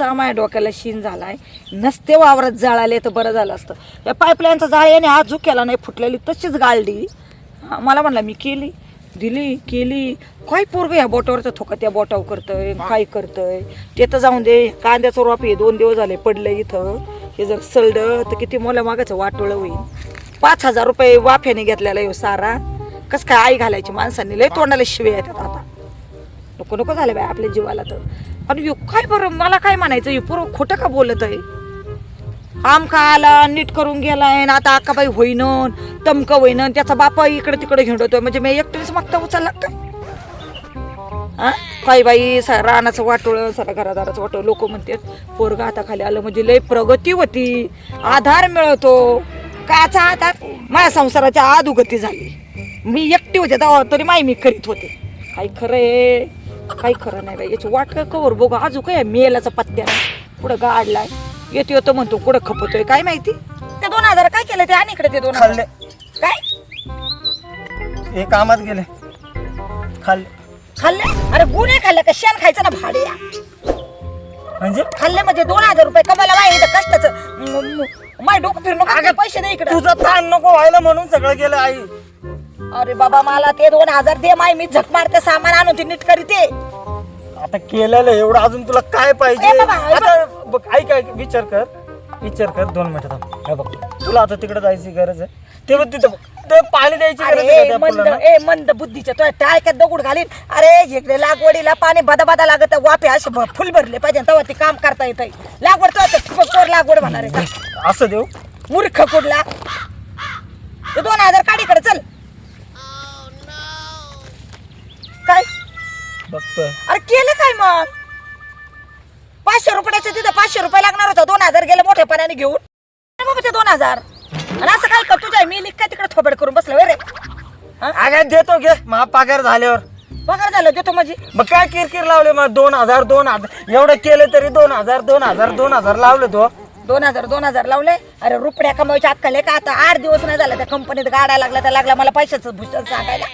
असा माझ्या डोक्याला शीन झालाय. नसते वावरात जाळाले तर बरं झालं असतं. या पाईपलाईनचा जाळ याने हात झुक केला नाही फुटलेली तशीच गाळली हा, मला म्हणला मी केली. दिली केली. काय पोरग या बोटावरचं थोका त्या बोटावर करतंय काय करतंय? ते तर जाऊन दे कांद्याचं रोप हे दोन दिवस झाले पडलं इथं. हे जर सलडं तर किती मोल्या मागाचं वाटोळं होईल. पाच हजार रुपये वाफ्याने घेतलेला येऊ हो सारा. कस काय आई घालायची माणसांनी? लय तोंडाला शिवे येतात आता. नको नको झालं बाय आपल्या जीवाला तर. आणि यो काय बरं मला काय म्हणायचं? हे पूर्व खोटं का बोलत आहे? आमका आला नीट करून गेलाय आणि आता आकाबाई होईन तमक होईन त्याचा बापा इकडे तिकडे घेऊन म्हणजे मी एकटीच मागता उचल लागतोय हा? काय बाई स रानाचं वाटोळं सारा घरादाराचं वाटोळं लोक म्हणतात पोरगा खाली आलं म्हणजे लय प्रगती होती. आधार मिळतो. काचा आधार? माझ्या संसाराची आदुगती झाली. मी एकटी होते तेव्हा तरी माई मी करीत होते. काही खरं आहे? काही खरं नाही बाई याची वाट काय कवर बघू अजून काय मेलाचा पत्त्या. नाही पुढं गाडलाय? येतो येतो म्हणतो कुठं खपतोय काय माहिती? ते दोन हजार काय केलं ते? आणि इकडे ते दोन हजार. खाल्ले. काय? हे कामात गेले. खाल्ले. खाल्ले? अरे गुन्हे खाल्ले का? शेण खायचं ना भाडे. म्हणजे? खाल्ले म्हणजे दोन हजार रुपये कमायला माहिती कष्टाचं. माय डोकं नका पैसे दे इकडे. तुझं ताण नको व्हायला म्हणून सगळं गेलं आई. अरे बाबा मला ते दोन हजार दे माय मी झक मारते सामान आणून ते नीट करीते. आता केलेलं एवढं अजून तुला काय पाहिजे? ए बाबा, ए आता बघ ऐक ऐक विचार कर विचार कर दोन मिनिटं थांब. हे बघ तुला आता तिकडे जायची गरज आहे. ते बघ तिथं बघ. ते पाणी द्यायची गरज आहे का अरे त्या मंद फुलांना? ए मंद बुद्धीच्या तो टाळक्यात दगड घालीन. अरे इकडे लागवडीला पाणी बदा बदा लागत वाफे असे भ- फुल भरले पाहिजे तेव्हा ते काम करता येत लागवड तो आता लागवड म्हणणार आहे का? असं देऊ? मूर्ख कुठला? ते दोन हजार काढीकडे चल. अरे केलं काय मग? पाचशे रुपयाचे तिथं पाचशे रुपये लागणार होता. दोन हजार गेले मोठ्या पाण्याने घेऊन. अरे बाबा ते दोन हजार. आणि असं काय कर तुझ्या? मी लिख काय तिकडे थोबड करून बसलं रे? अगं देतो घे. महा पगार झाल्यावर. पगार झालं देतो माझी. मग काय किरकिर लावले? मग दोन हजार दोन हजार. एवढं केलं तरी दोन हजार दोन हजार दोन हजार लावले तो. दोन हजार दोन हजार लावले. अरे रुपड्या कमायच्या अक्कल का? आता आठ दिवस नाही झाला त्या कंपनीत गाड्या लागला त्या लागला मला पैशाचं भूषण सांगायला.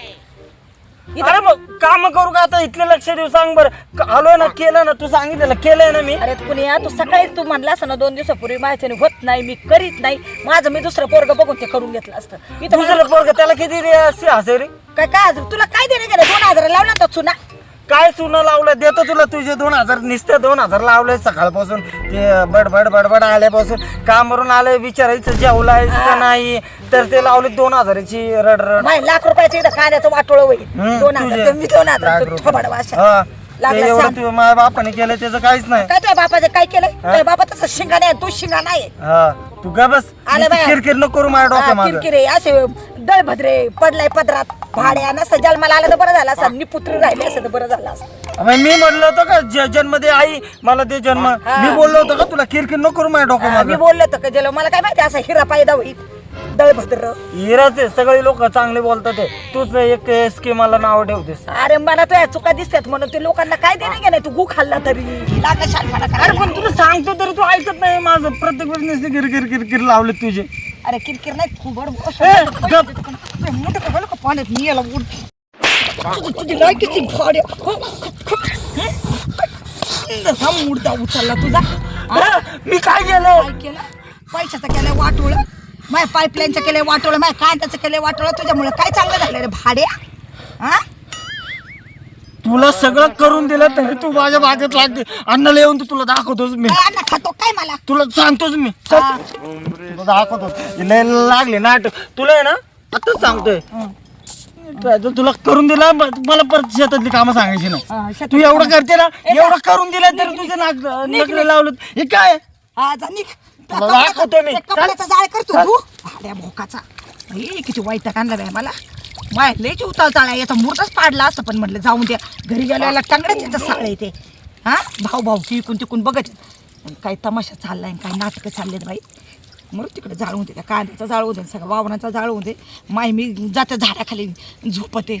अरे मग काम करू का आता? इथले लक्ष देऊ सांग बरं. आलोय ना केलं ना तू सांगितलं केलंय ना मी. अरे कुणी तू सकाळी तू म्हणला असं ना दोन दिवसापूर्वी माझ्याने होत नाही मी करीत नाही. माझं मी दुसरं पोरग बघून ते करून घेतलं असतं. इथं मला- दुसरं पोरग त्याला किती रे असे हजेरी? काय काय हजार- तुला काय देणे गेलं? दोन हजार लावला तर चुना. काय चुना लावलं देतो तुला तुझे दोन हजार निसते दोन हजार लावले सकाळपासून. ते बडबड बडबड आल्यापासून. कामावरून आले विचारायचं जेवलायस का नाही? तर ते लावले दोन हजाराची रड रड. माय लाख रुपयाचे इथं कांद्याचं वाटोळ होईल. दोन हजार तुझे. तर मी दोन हजार लाख तू रुपये. थोबाड वाशा. हा, ते लागला एवढं सांग. तू माझ्या बापाने केलं त्याचं काहीच नाही. काय तुझ्या बापाचं काय केलं तुझ्या बाबा तसं शिंगा नाही तू शिंगा नाही. हा. तू का बस. आलं बाया. किरकिर नको करू माझ्या डोक्या किरकिरे असे दळभद्रे पडलाय पदरात. भाड्या नसतं जन्माला आलं तर बरं झालं असं. निपुत्र राहिले असं तर बरं झालं असं अबे, मी म्हणलं होतं का ज- जन्म दे आई मला ते जन्म. मी बोललो होतो का तुला किरकिर नको करू माझ्या डोक्या मी बोललो होतं का गेलो मला काय माहिती असं हिरा पायदा होईल दळभद्र. हिराचे सगळे लोक चांगले बोलतात ते तूच एक स्कीमाला नाव ठेवतेस. अरे मला तुझ्या चुका दिसतात म्हणून ते लोकांना काय देणे गेलं तू गु खाल्ला तरी. लागा शानपणा अरे. पण तुला सांगतो तरी तू ऐकत नाही. माझं प्रत्येक वेळेस नुसते किरकिर किरकिर लावले तुझे. अरे किरकिर नाही खूप ए, गप. मोठं का का पाण्यात? मी याला उडते तुझी लायकीची भाड्या. हा? मुडदा उचलला तुझा. मी काय केलं? काय केलं? पैशाचं केलंय वाटोळ. माझ्या पाईपलाईनचं केलंय वाटोळ. माझ्या कांद्याचं केलंय वाटोळ. तुझ्यामुळे काय चांगलं झालं रे भाड्या? हा? तुला सगळं करून दिलं तरी तू माझ्या बागेत लागते अन्नाला येऊन तर तुला दाखवतोच मी. काय अन्न खातो काय मला? तुला सांगतोच मी. चल. हा. तुला दाखवतो. लय लागले नाटक. तुला आहे ना आताच सांगतोय. तुला करून दिला मला परत शेतातली कामं सांगायची हा, शेतात तू एवढं. करते ना एवढं करून दिलं तरी तुझं नाक नकलं लावलं हे काय? हा जा निघ. तुला दाखवतो मी. कपड्याचा जाळ करतो तू भाड्या भोकाचा. किती वाईट आणला बाय मला. माय लयची उताल चाळा याचा मूर्तच पाडला असं पण म्हटलं जाऊन द्या घरी गेल्याला टांगड्याच याचं साळ येते हा? भाऊ भाऊ तिकून तिकून बघत काय तमाशा चाललाय आणि काय नाटकं चाललेत बाई. मग तिकडे जाळून दे कांद्याचा जाळू दे सगळं वावराचा जाळू दे. माय मी जाते झाडाखाली झोपते.